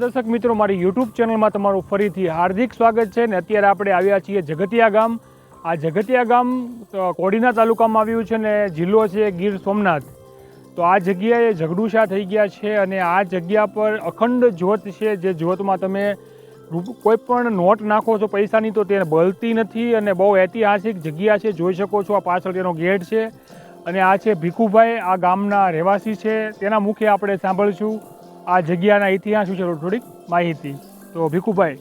દર્શક મિત્રો, મારી યુટ્યુબ ચેનલમાં તમારું ફરીથી હાર્દિક સ્વાગત છે ને અત્યારે આપણે આવ્યા છીએ જગતિયા ગામ. આ જગતિયા ગામ કોડીના તાલુકામાં આવ્યું છે ને જિલ્લો છે ગીર સોમનાથ. તો આ જગ્યાએ ઝઘડુશા થઈ ગયા છે અને આ જગ્યા પર અખંડ જ્યોત છે જે જ્યોતમાં તમે કોઈ પણ નોટ નાખો છો પૈસાની તો તે બળતી નથી અને બહુ ઐતિહાસિક જગ્યા છે, જોઈ શકો છો આ પાછળ તેનો ગેટ છે. અને આ છે ભીખુભાઈ, આ ગામના રહેવાસી છે. તેના મુખે આપણે સાંભળશું. આ જગ્યાના ઇતિહાસ વિશે થોડીક માહિતી. તો ભીખુભાઈ,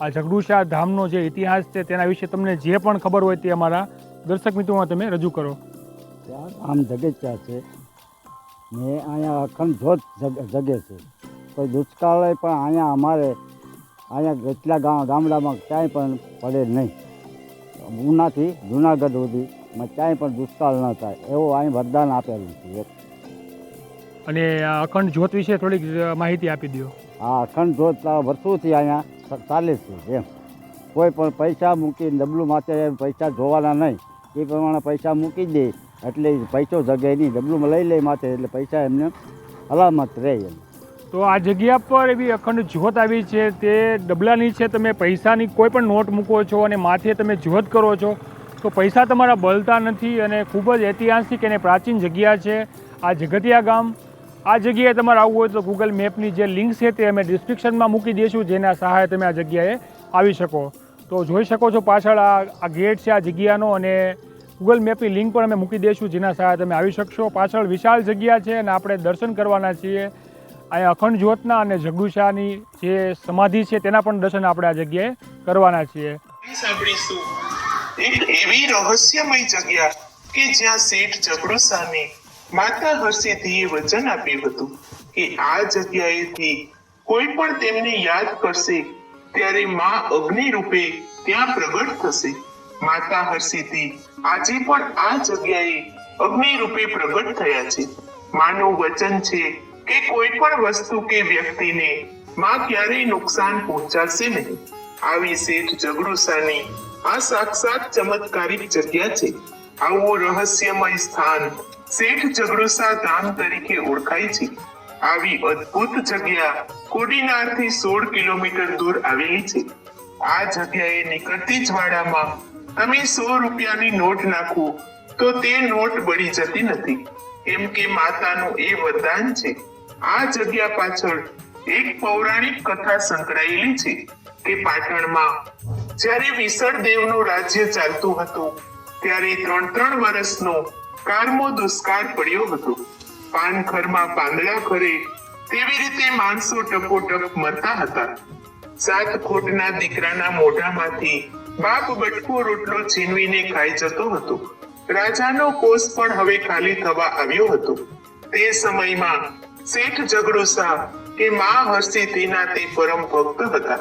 આ ઝઘડુશા ધામનો જે ઇતિહાસ છે, તેના વિશે તમને જે પણ ખબર હોય તે અમારા દર્શક મિત્રોમાં તમે રજૂ કરો. આમ જગેચ્યા છે. ને અહીંયા અખંડ જોત જગે છે. કોઈ દુષ્કાળ પણ અહીંયા અમારે, અહીંયા કેટલા ગામ ગામડામાં ક્યાંય પણ પડે નહીં. ઉનાથી જુનાગઢ સુધી માં ક્યાંય પણ દુષ્કાળ ન થાય. એવું અહીં વરદાન આપેલું છે. અને આ અખંડ જ્યોત વિશે થોડીક માહિતી આપી દો આ અખંડ જ્યોત વર્ષોથી અહીંયા ચાલે છે એમ. કોઈ પણ પૈસા મૂકી ડબલું માથે પૈસા જોવાના નહીં. એ પ્રમાણે પૈસા મૂકી દે એટલે પૈસો જગે નહીં. ડબલું લઈ લે માથે એટલે પૈસા એમને અલામત રહે એમ. તો આ જગ્યા પર એવી અખંડ જ્યોત આવી છે તે ડબલાની છે તમે પૈસાની કોઈ પણ નોટ મૂકો છો અને માથે તમે જ્યોત કરો છો તો પૈસા તમારા બળતા નથી અને ખૂબ જ ઐતિહાસિક અને પ્રાચીન જગ્યા છે. આ જગતિયા ગામ આ જગ્યાએ તમારે આવવું હોય તો ગૂગલ મેપની જે લિંક છે તે અમે ડિસ્ક્રિપ્શનમાં મૂકી દઈશું, જેના સહાય તમે આ જગ્યાએ આવી શકો. તો જોઈ શકો છો પાછળ આ આ ગેટ છે આ જગ્યાનો અને ગૂગલ મેપની લિંક પણ અમે મૂકી દઈશું, જેના સહાય તમે આવી શકશો. પાછળ વિશાળ જગ્યા છે અને આપણે દર્શન કરવાના છીએ. અહીંયા અખંડ જ્યોતના અને જગુશાની જે સમાધિ છે તેના પણ દર્શન આપણે આ જગ્યાએ કરવાના છીએ. એવી રહસ્યમય જગ્યા કે જ્યાં શેઠ જગડુસાને માતા હરસિદ્ધિએ વચન આપ્યું હતું કે આ જગ્યાએથી કોઈ પણ તેમને યાદ કરશે, ત્યારે માં અગ્નિ રૂપે ત્યાં પ્રગટ થશે. માતા હરસિદ્ધિ આજે પણ આ જગ્યાએ અગ્નિ રૂપે પ્રગટ થયા છે. માનું વચન છે કે કોઈ પણ વસ્તુ કે વ્યક્તિને માં ક્યારેય નુકસાન પહોંચાડશે નહીં. આવી શેઠ જગડુસાની આ સાક્ષાત ચમત્કારિક જગ્યા છે. આવું રહસ્યમય સ્થાન શેઠ જગડુસા ધામ તરીકે ઓળખાય છે. આવી અદ્ભુત જગ્યા કોડીનારથી સોળ કિલોમીટર દૂર આવેલી છે. આ જગ્યાએ નીકળતી જ વાડામાં તમે સો રૂપિયાની નોટ નાખો તો તે નોટ બળી જતી નથી. કેમ કે માતાનું એ વરદાન છે. આ જગ્યા પાછળ એક પૌરાણિક કથા સંકળાયેલી છે કે પાટણમાં જ્યારે વિસળ દેવનું રાજ્ય ચાલતું હતું, ત્યારે ત્રણ ત્રણ વર્ષનો કારમો દુષ્કાળ પડ્યો હતો. પાનખરમાં પાંદડા ખરે તેવી રીતે માણસો ટપોટપ મરતા હતા. સાત ખોટના દીકરાના મોઢામાંથી બાપ બટકો રોટલો છીનવીને ખાઈ જતો હતો. રાજાનો કોષ પણ હવે ખાલી થવા આવ્યો હતો. તે સમયમાં શેઠ જગડુસા કે મા હરસિદ્ધિના તે પરમ ભક્ત હતા.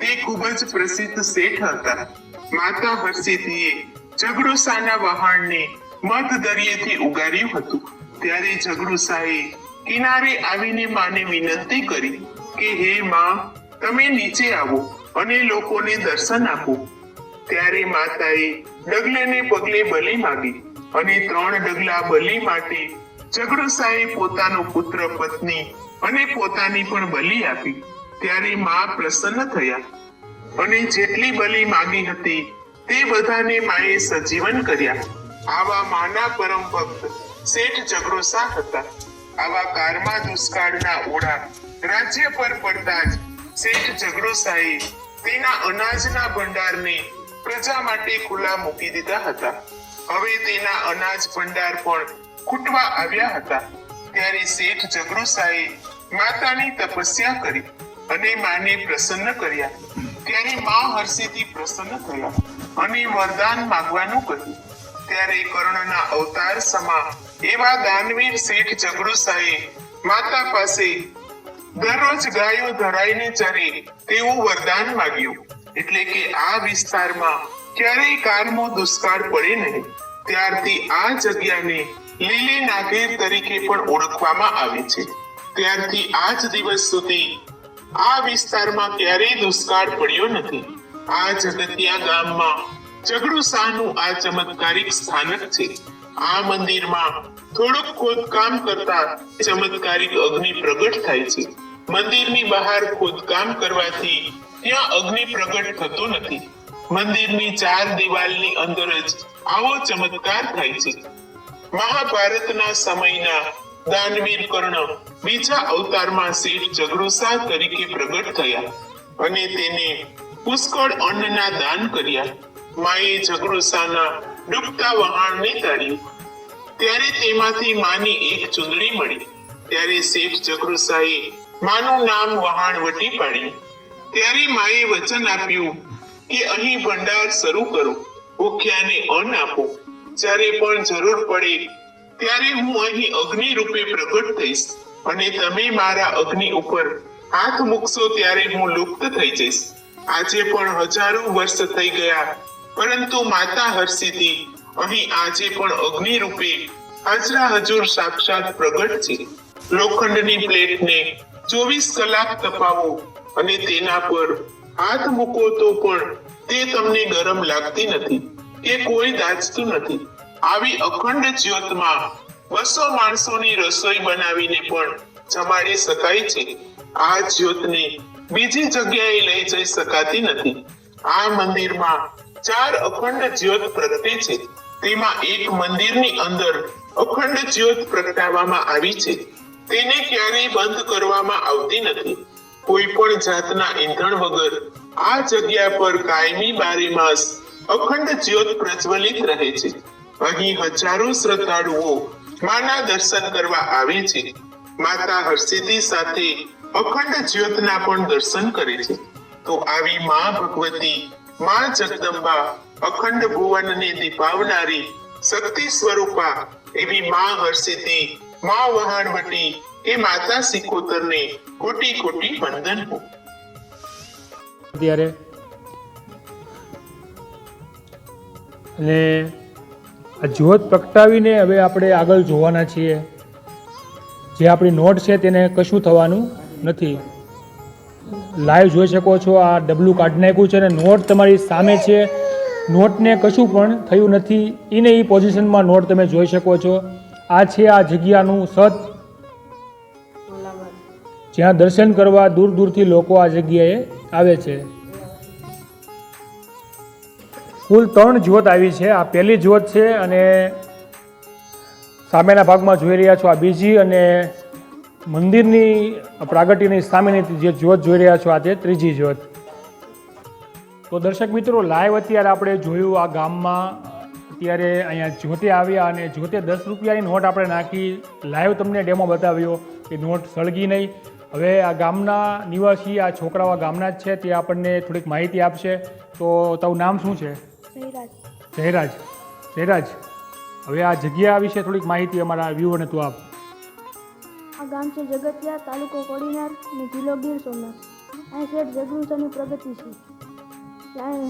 તે ખૂબ જ પ્રસિદ્ધ શેઠ હતા. માતા હરસિદ્ધિએ જગડુસાના વહાણને મધ દરિયેથી ઉગાર્યું હતું. ત્યારે જગડુસાએ કિનારે આવીને માને વિનંતી કરી કે, હે માં, તમે નીચે આવો અને લોકોને દર્શન આપો. ત્યારે માતાએ ડગલેને પગલે બલિ માગી અને ત્રણ ડગલા બલિ માટે જગડુસાએ પોતાનો પુત્ર, પત્ની અને પોતાની પણ બલી આપી. ત્યારે માં પ્રસન્ન થયા અને જેટલી બલી માગી હતી તે બધાને માએ સજીવન કર્યા. આવા માના પરમ ભક્ત શેઠ જગડોસા હતા. આવા કારમા દુષ્કાળના ઓળા રાજ્ય પર પડતા જ શેઠ જગડોસાએ તેના અનાજના ભંડારને પ્રજા માટે ખુલ્લા મૂકી દીધા હતા. હવે તેના અનાજ ભંડાર પણ ખૂટવા આવ્યા હતા. ત્યારે શેઠ જગડોસાએ માતાની તપસ્યા કરી અને માને પ્રસન્ન કર્યા. ત્યારે મા હર્ષિથી પ્રસન્ન થયા અને વરદાન માંગવાનું કહ્યું. ત્યારે કર્ણના અવતાર સમા. એવા દાનવીર શેઠ જગડુસાએ માતા પાસે, દરરોજ ગાયો ધરાઈને ચરે તેવું વરદાન માગ્યું. એટલે કે આ વિસ્તારમાં ક્યારેય કારમો દુષ્કાળ પડે નહીં. ત્યારથી આ જગ્યાને લીલી નાગેર તરીકે પણ ઓળખવામાં આવે છે. ત્યારથી આજ દિવસ સુધી આ વિસ્તારમાં ક્યારેય દુષ્કાળ પડ્યો નથી. આ જગતિયા ગામમાં જગડુસાનું આ ચમત્કારિક સ્થાનક છે. આ મંદિરમાં થોડુંક ખોદકામ કરતા ચમત્કારિક અગ્નિ પ્રગટ થાય છે. મંદિરની બહાર ખોદકામ કરવાથી ત્યાં અગ્નિ પ્રગટ થતો નથી. મંદિરની ચાર દિવાલની અંદર જ આવો ચમત્કાર થાય છે. મહાભારતના સમયના દાનવીર કર્ણ બીજા અવતારમાં શેઠ જગડુસા તરીકે પ્રગટ થયા અને તેને પુષ્કળ અન્નના દાન કર્યા. માએ જગડુસાના ડૂબતા વહાણને તાર્યું ત્યારે તેમાંથી માની એક ચૂંદડી મળી. ત્યારે શેઠ જગડુસાએ માનું નામ વહાણવટી પાડ્યું ત્યારે માએ વચન આપ્યું કે અહીં ભંડાર શરૂ કરો, ભૂખ્યાને અન્ન આપો. જ્યારે પણ જરૂર પડે, ત્યારે હું અહીં અગ્નિ રૂપે પ્રગટ થઈશ અને તમે મારા અગ્નિ ઉપર હાથ મૂકશો ત્યારે હું લુપ્ત થઈ જઈશ. આજે પણ હજારો વર્ષ થઈ ગયા પરંતુ માતા હર્ષિથી અહીં આજે પણ અગ્નિ રૂપે હાજરા હજુર સાક્ષાત પ્રગટ છે. લોખંડની પ્લેટને ચોવીસ કલાક તપાવો અને તેના પર હાથ મૂકો તો પણ તે તમને ગરમ લાગતી નથી, કે કોઈ દાજતું નથી. આવી અખંડ જ્યોતમાં બસો માણસોની રસોઈ બનાવીને પણ જમાડી શકાય છે. આ જ્યોતને બીજી જગ્યાએ લઈ જઈ શકાતી નથી. આ મંદિરમાં ચાર અખંડ જ્યોત પ્રગટે છે. તેમાં એક મંદિરની અંદર અખંડ જ્યોત પ્રગટાવવામાં આવી છે. તેને ક્યારેય બંધ કરવામાં આવતી નથી. કોઈ પણ જાતના ઈંધણ વગર આ જગ્યા પર કાયમી બારે અખંડ જ્યોત પ્રજ્વલિત રહે છે. અહીં હજારો શ્રદ્ધાળુઓ માના દર્શન કરવા આવે છે. માતા હર્ષિદી સાથે અખંડ જ્યોતના પણ દર્શન કરે છે. તો આવી મા ભગવતી માં જગદંબા, અખંડ ભુવનને દીપાવનારી શક્તિ સ્વરૂપા એવી માં હર્ષિતી, માં વહાણવટી એ માતા સિકોતરને કોટી કોટી વંદન હો. અત્યારે અને આ જ્યોત પ્રગટાવીને હવે આપણે આગળ જોવાના છીએ. જે આપણી નોટ છે તેને કશું થવાનું નથી. લાઈવ જોઈ શકો છો. આ ડબલું કાઢી નાખ્યું છે અને નોટ તમારી સામે છે. નોટને કશું પણ થયું નથી. એને એ પોઝિશનમાં નોટ તમે જોઈ શકો છો. આ છે આ જગ્યાનું સત. જ્યાં દર્શન કરવા દૂર દૂરથી લોકો આ જગ્યાએ આવે છે. કુલ ત્રણ જ્યોત આવી છે. આ પહેલી જ્યોત છે અને સામેના ભાગમાં જોઈ રહ્યા છો આ બીજી અને મંદિરની પ્રાગટ્યની સામેની જે જ્યોત જોઈ રહ્યા છો આ તે ત્રીજી જ્યોત. તો દર્શક મિત્રો લાઈવ અત્યારે આપણે જોયું આ ગામમાં અત્યારે અહીંયા જ્યોતે આવ્યા અને જ્યોતે દસ રૂપિયાની નોટ આપણે નાખી લાઈવ તમને ડેમો બતાવ્યો કે નોટ સળગી નહીં. હવે આ ગામના નિવાસી આ છોકરાઓ ગામના જ છે તે આપણને થોડીક માહિતી આપશે. તો તારું નામ શું છે? જયરાજ. જયરાજ. જયરાજ હવે આ જગ્યા વિશે થોડીક માહિતી અમારા વ્યુઅરને તું આપ. આ ગામ છે જગતિયા તાલુકો કોડીનાર અને જિલ્લો ગીર સોમનાથ. અહીં શેઠ જગરુસાની પ્રગતિ છે. ત્યાં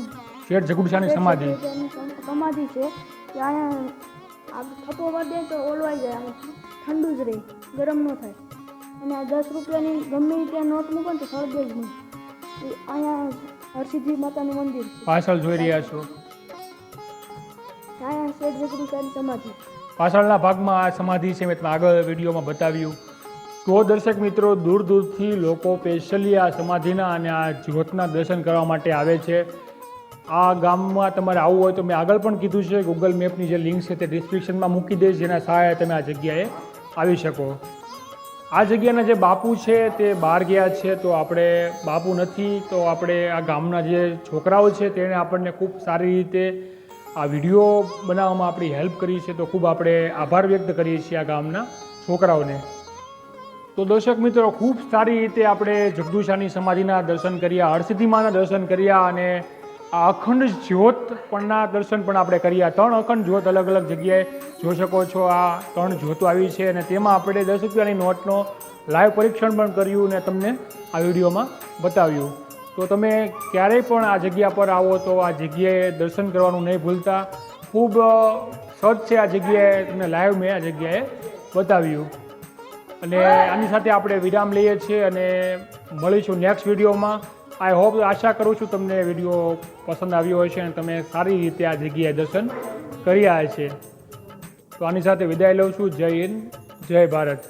શેઠ જગુડશાની સમાધિ. સમાધિ છે. ત્યાં આ થતો વધે તો ઓલવાઈ જાય આમ. ઠંડુ જ રહે ગરમ ન થાય. અને આ દસ રૂપિયાની ગમે ત્યાં નોટ મૂકો ને તો સળગે જ નહીં. અહીંયા હરસિદ્ધિ માતાનું મંદિર પાછળ જોઈ રહ્યા છો. ત્યાં શેઠ જગરુસાની સમાધિ. પાછળના ભાગમાં આ સમાધિ છે મેં આગળ વિડીયોમાં બતાવ્યું. તો દર્શક મિત્રો, દૂર દૂરથી લોકો સ્પેશિયલી આ સમાધિના અને આ જ્યોતના દર્શન કરવા માટે આવે છે. આ ગામમાં તમારે આવવું હોય તો મેં આગળ પણ કીધું છે. ગૂગલ મેપની જે લિંક છે તે ડિસ્ક્રિપ્શનમાં મૂકી દઈશ જેના સહાય તમે આ જગ્યાએ આવી શકો. આ જગ્યાના જે બાપુ છે તે બહાર ગયા છે, તો આપણે બાપુ નથી, તો આપણે આ ગામના જે છોકરાઓ છે તેણે આપણને ખૂબ સારી રીતે આ વીડિયો બનાવવામાં આપણી હેલ્પ કરી છે. તો ખૂબ આપણે આભાર વ્યક્ત કરીએ છીએ આ ગામના છોકરાઓને. તો દર્શક મિત્રો, ખૂબ સારી રીતે આપણે જગદુશાની સમાધિના દર્શન કર્યા, હરસિદ્ધિમાના દર્શન કર્યા અને આ અખંડ જ્યોત પણના દર્શન પણ આપણે કર્યા. ત્રણ અખંડ જ્યોત અલગ અલગ જગ્યાએ જોઈ શકો છો. આ ત્રણ જ્યોતો આવી છે અને તેમાં આપણે દસ રૂપિયાની નોટનો લાઈવ પરીક્ષણ પણ કર્યું અને તમને આ વિડીયોમાં બતાવ્યું. તો તમે ક્યારેય પણ આ જગ્યા પર આવો તો આ જગ્યાએ દર્શન કરવાનું નહીં ભૂલતા. ખૂબ સજ છે આ જગ્યાએ. તમને લાઈવ મેં આ જગ્યાએ બતાવ્યું. અને આની સાથે આપણે વિરામ લઈએ છીએ અને મળીશું નેક્સ્ટ વિડીયોમાં. આઈ હોપ આશા કરું છું તમને વીડિયો પસંદ આવ્યો હશે અને તમે સારી રીતે આ જગ્યાએ દર્શન કર્યા છે તો આની સાથે વિદાય લઉં છું. જય હિન્દ, જય ભારત.